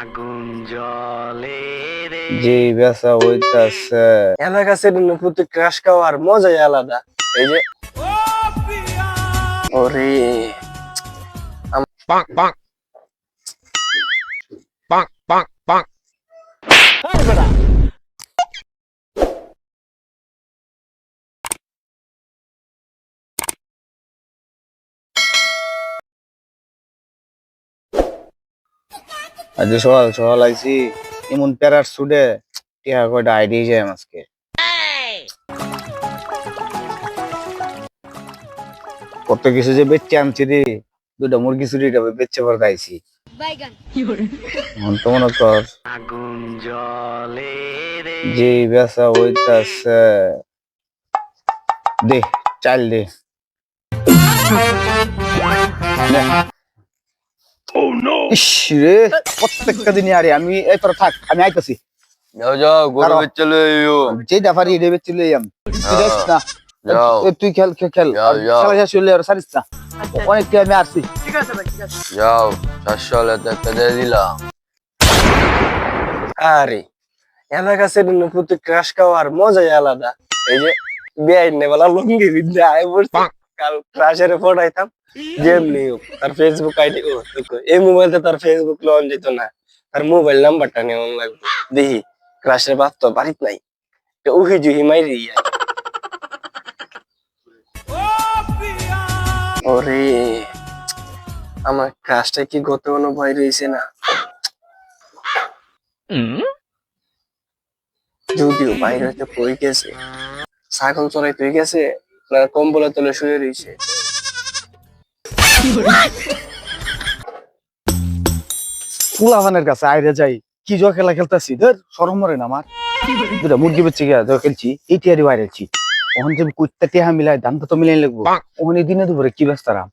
আগুন জলে রে। জি বেসা হইতাছে। এলাকা সেদিন প্রতি ক্রাশ খাওয়ার মজাই আলাদা। এই যে ওরে। পাক পাক পাক পাক পাক আজ সকাল সকাল আইছি এমন প্যারার সুডে টিয়া কয়টা আইডিয়া যায় আজকে কত কিছু যে বেচে আনছি রে দুটা মুরগি চুরিটা বেচে পর আইছি। এখন তো মনে কর রে জি হইতাছে। দে চাল দে। রে প্রত্যেকটা দিনই আরে আমি এই তোরা থাক আমি আইতাছি। যাও যাও গরু দাঁড়াও। চলে আইও। যে ডাফারি রে বেচে লই আম তুই না। তুই খেল খেল খেল। যাও, যাও। খেলা শেষ হইলে আর সারিস না। অনেক আমি আসছি ঠিক আছে ভাই ঠিক আছে। যাও চারশো হলে একটা দিয়ে দিলাম। আরে এলাকা সেদিন প্রতি ক্রাশ খাওয়ার মজাই আলাদা। এই যে বেআইন নেবেলা লুঙ্গি বিদ্যা আয় বলছি কাল ক্রাশের ফোটাইতাম যেমনি তার ফেসবুক আইডি ও এই মোবাইলতে তার ফেসবুক লন যেত না, তার মোবাইল নাম্বারটা নেওয়া লাগবে। দেখি ক্রাশের বাপ তো বাড়িত নাই। উহি জুহি মাইরি ওরে, আমার ক্রাশটা কি গত কোনো ভয় রয়েছে না? যদিও বাইরে হয়তো পড়ে গেছে। ছাগল চড়াই তুই গেছে। না কম্বলে তলে শুয়ে রয়েছে। ফুলাভানের কাছে আইরে যাই কি জয় খেলা খেলতেছি ধর সরম মরে না আমার। দুটা মুরগি বেচে গিয়া জয় খেলছি এই টিয়ারি বাইরেছি ওখান যে কুত্তা টিহা মিলাই দাম তো মিলাই লাগবো। ওখানে দিনে দুপুরে কি ব্যস্ত রাম?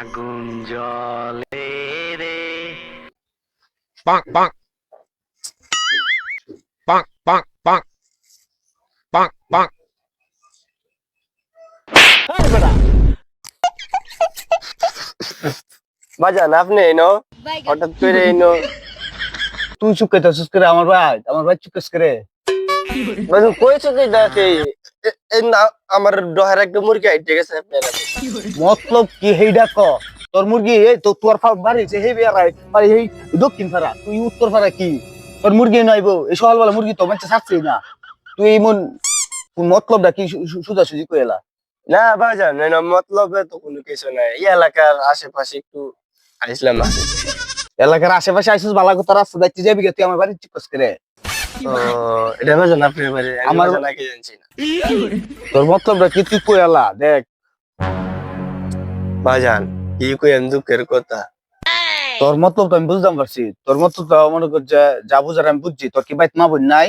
আগুন জলে রে। পাক পাক। পাক পাক পাক। পাক পাক। বাজান আপনি এনো হঠাৎ করে এনো তুই চুপ করে চুপ করে আমার ভাই আমার ভাই চুপ করে বাজান কইছো কি দেখে? আমার ডহার একটা মুরগি আইটে গেছে মতলব কি হেইডা ক? তোর মুরগি এই তো তোর ফা বাড়ি যে হেই দক্ষিণ পাড়া তুই উত্তর পাড়া কি? তোর মুরগি নাইবো এই সকালবেলা মুরগি তো মানে ছাড়ছিস না। তুই এমন মতলবটা কি সুজা সুজি কইলা? না বাজান এনো মতলব তো কোনো কিছু নাই। এই এলাকার আশেপাশে একটু আইসলাম আছে এলাকার আশেপাশে আইসিস বালা কথা রাস্তা দেখতে যাবি গে, তুই আমার বাড়ি চিকস করে এটা বাজান আপনার বাড়ি আমার আগে জানছি না। তোর মতলবটা কি? তুই কইলা দেখ। বাজান কি কইন দুঃখের কথা? তোর মতলব তো আমি বুঝতাম পারছি। তোর মতলব তো মনে কর যে বুঝার আমি বুঝছি। তোর কি বাইত মা বোন নাই?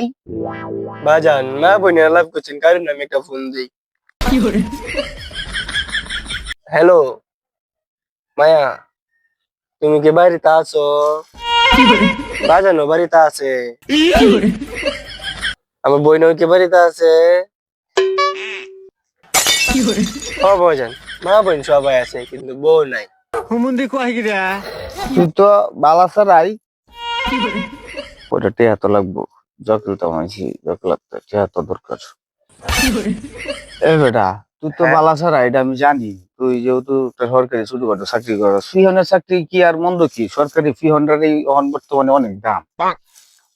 বাজান মা বোনে লাভ করছেন কারণ আমি একটা ফোন দিই। হ্যালো মায়া তুমি কি বাড়িতে আছো? বাজানো বাড়িতে আছে? আমার বই কি বাড়িতে আছে? ও মা বোন সবাই আছে কিন্তু বউ নাই। তুই তো বালা ছাড়াই ওটা টেয়া তো লাগবো জকিল তো মাইছি জকিল তো টেয়া তো দরকার এ বেটা তুই তো হ্যাঁ। বালা ছাড়া এটা আমি জানি। তুই যেহেতু সরকারি ছোটখাটো চাকরি করস ফি হনের চাকরি কি আর মন্দ কি? সরকারি ফি হন্ডার এই অহন বর্তমানে অনেক দাম।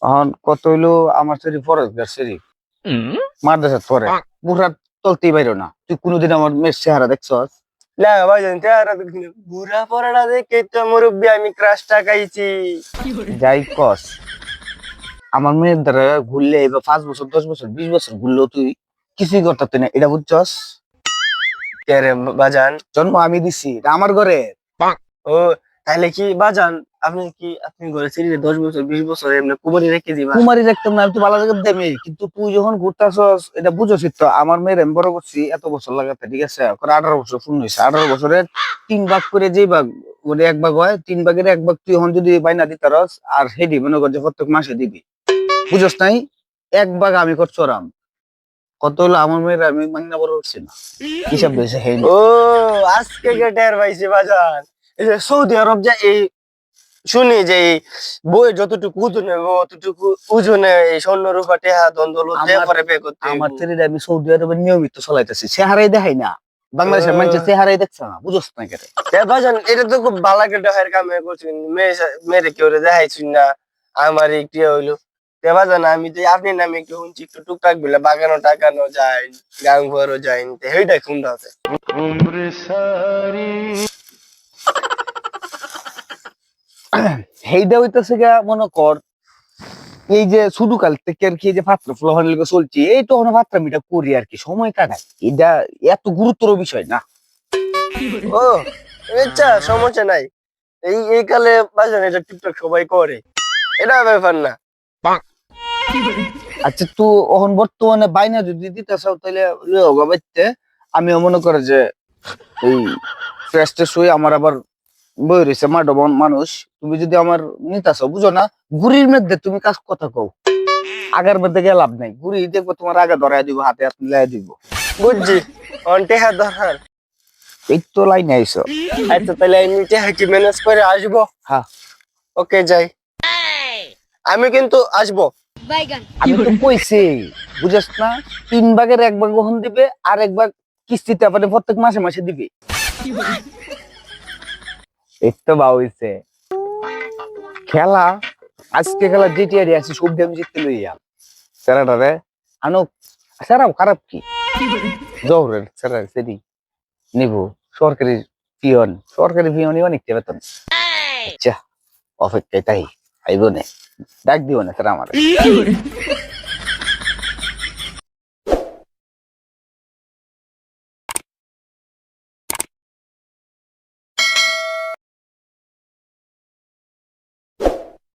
এখন কত হইল আমার সেরি ফরজ গাছ সেরি মাদ্রাসাত পরে। বাহ। পুরা চলতেই বাইরো না। তুই কোনোদিন আমার মেয়ের চেহারা দেখছস? না বাজান চেহারা দেখিনি বুড়া পড়াটা দেখে তো মুরব্বী আমি যাই কস আমার মেয়ের দ্বারা ঘুরলে এবার পাঁচ বছর দশ বছর বিশ বছর ঘুরলেও তুই কিছুই করতে না। এটা বুঝছস? কে রে বাজান জন্ম আমি দিছি এটা আমার ঘরে। ও তাহলে কি বাজান আপনি কি আপনি ঘরে ছিলেন দশ বছর বিশ বছর এমনি কুমারি রেখে দিবা? কুমারি দেখতাম না আমি তো ভালো জায়গা দেমি। কিন্তু তুই যখন ঘুরতেছস এটা বুঝছিস তো আমার মেয়ের আমি বড় করছি এত বছর লাগাতে ঠিক আছে? আঠারো বছর পূর্ণ হয়েছে আঠারো বছরের তিন ভাগ করে যে ভাগ ওটা এক ভাগ হয় তিন ভাগের এক ভাগ তুই এখন যদি বাইনা দিতারস আর হেডি মনে কর যে প্রত্যেক মাসে দিবি। বুঝস নাই? এক ভাগ আমি কর চড়াম কত হলো আমার মেয়ের? আমি মাংনা বড় করছি না। হিসাব দিয়েছে হেই ও আজকে কে টের পাইছি বাজান এই যে সৌদি আরব যা এই শুনি যে এই বই যতটুকু ওজন অতটুকু ওজনে এই স্বর্ণ রূপা টেহা আমার- পরে পে করতে আমার। ছেলেটা আমি সৌদি আরবে নিয়মিত চলাইতেছি। চেহারাই দেখাই না। বাংলাদেশের আহ। মানুষের চেহারাই দেখছে না বুঝছ না কেটে ভাইজান এটা তো খুব ভালো একটা হের কামে করছেন। মেয়ে সা- মেয়েরে কেউ দেখাইছুন না? আমার একটু হইল। তে ভাইজান আমি তো আপনি নামে একটু শুনছি একটু টুকটাক বিলে বাগানো টাকানো যায় গাং ঘরও যায় হেইটা শুনতে হবে হেইটা হইতেছে গা মনে কর এই যে শুধু কাল থেকে আর কি এই যে পাত্র ফ্লোহান লেগে চলছে এই তো পাত্র মিটা করি আর কি সময় কাটাই। এটা এত গুরুতর বিষয় না। ও আচ্ছা সমস্যা নাই। এই এই কালে ভাইজান এটা টিকটক সবাই করে। এটা ব্যাপার না। আচ্ছা তো এখন বর্তমানে বাইনা যদি দিতে চাও তাহলে বাইতে আমিও মনে করে যে এই ফ্রেশ ট্রেশ হয়ে আমার আবার বই রয়েছে মাডবন মানুষ। তুমি যদি আমার নিতে চাও বুঝো না গুড়ির মধ্যে তুমি কাজ কথা কও। আগার মধ্যে গিয়ে লাভ নাই। গুড়ি দেখব তোমার আগে ধরাই দিব হাতে হাত মিলাই দিব। বুঝছি অন টেহা দরকার এই তো লাইনে আইসো আচ্ছা তাহলে আমি টেহা কি ম্যানেজ করে আসব? হ্যাঁ। ওকে যাই। আমি কিন্তু আসব. আমি তো কইছি বুঝাস না তিন ভাগের এক ভাগ গ্রহণ দিবে আর এক ভাগ কিস্তিতে প্রত্যেক মাসে মাসে দিবে। এই তো বা হইছে। খেলা আজকে খেলা আছে সব আমি। জিততে লইয়া সেরাটারে আনো সেরাও খারাপ কি? জহরের সেরা নিব। সরকারি পিয়ন সরকারি পিয়নই অনেক বেতন। আচ্ছা অপেক্ষায় তাই আইব না। ডাক দিও না স্যার আমার।